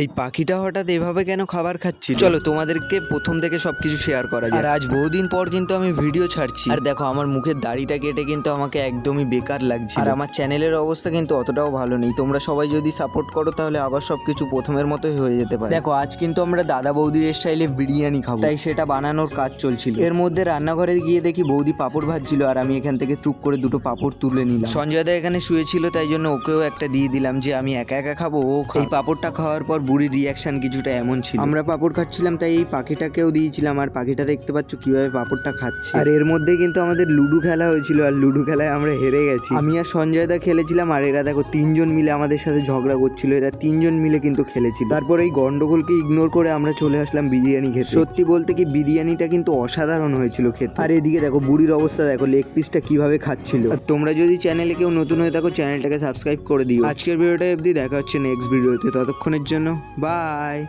এই পাখিটা হঠাৎ এভাবে কেন খাবার খাচ্ছিল? চলো তোমাদেরকে প্রথম থেকে সবকিছু শেয়ার করা যায় আর আজ বহুদিন পর কিন্তু আমি ভিডিও ছাড়ছি। আর দেখো আমার মুখের দাড়িটা কেটে কিন্তু আমাকে একদমই বেকার লাগছে আর আমার চ্যানেলের অবস্থা কিন্তু অতটাও ভালো নেই। তোমরা সবাই যদি সাপোর্ট করো তাহলে আবার সবকিছু প্রথমের মতোই হয়ে যেতে পারে। দেখো আজ কিন্তু আমরা দাদা বৌদির স্টাইলে বিরিয়ানি খাব। তাই সেটা বানানোর কাজ চলছিল। এর মধ্যে রান্নাঘরে গিয়ে দেখি বৌদি পাপড় ভাজছিল আর আমি এখান থেকে টুক করে দুটো পাপড় তুলে নিলাম। সঞ্জয় দা এখানে শুয়েছিল তাই জন্য ওকেও একটা দিয়ে দিলাম যে আমি একা একা খাব ও এই পাপড়টা খাওয়ার পর বুড়ির রিয়াকশন কিছুটা এমন ছিল। আমরা পাপড় খাচ্ছিলাম তাই এই পাখিটাকেও দিয়েছিলাম। আর পাখিটা দেখতে পাচ্ছ কীভাবে পাপড়টা খাচ্ছে। আর এর মধ্যে কিন্তু আমাদের লুডো খেলা হয়েছিল আর লুডো খেলায় আমরা হেরে গেছি। আমি আর সঞ্জয় দা খেলেছিলাম আর এরা দেখো তিনজন মিলে আমাদের সাথে ঝগড়া করছিল। এরা তিনজন মিলে কিন্তু খেলেছিল। তারপর এই গন্ডগোলকে ইগনোর করে আমরা চলে আসলাম বিরিয়ানি খেতে। সত্যি বলতে কি বিরিয়ানিটা কিন্তু অসাধারণ হয়েছিল খেতে। আর এদিকে দেখো বুড়ির অবস্থা দেখো লেগ পিসটা কীভাবে খাচ্ছিল। আর তোমরা যদি চ্যানেলে কেউ নতুন হয়ে থাকো চ্যানেলটাকে সাবস্ক্রাইব করে দিও। আজকের ভিডিওটা অবধি দেখা হচ্ছে নেক্সট ভিডিওতে ততক্ষণের জন্য Bye.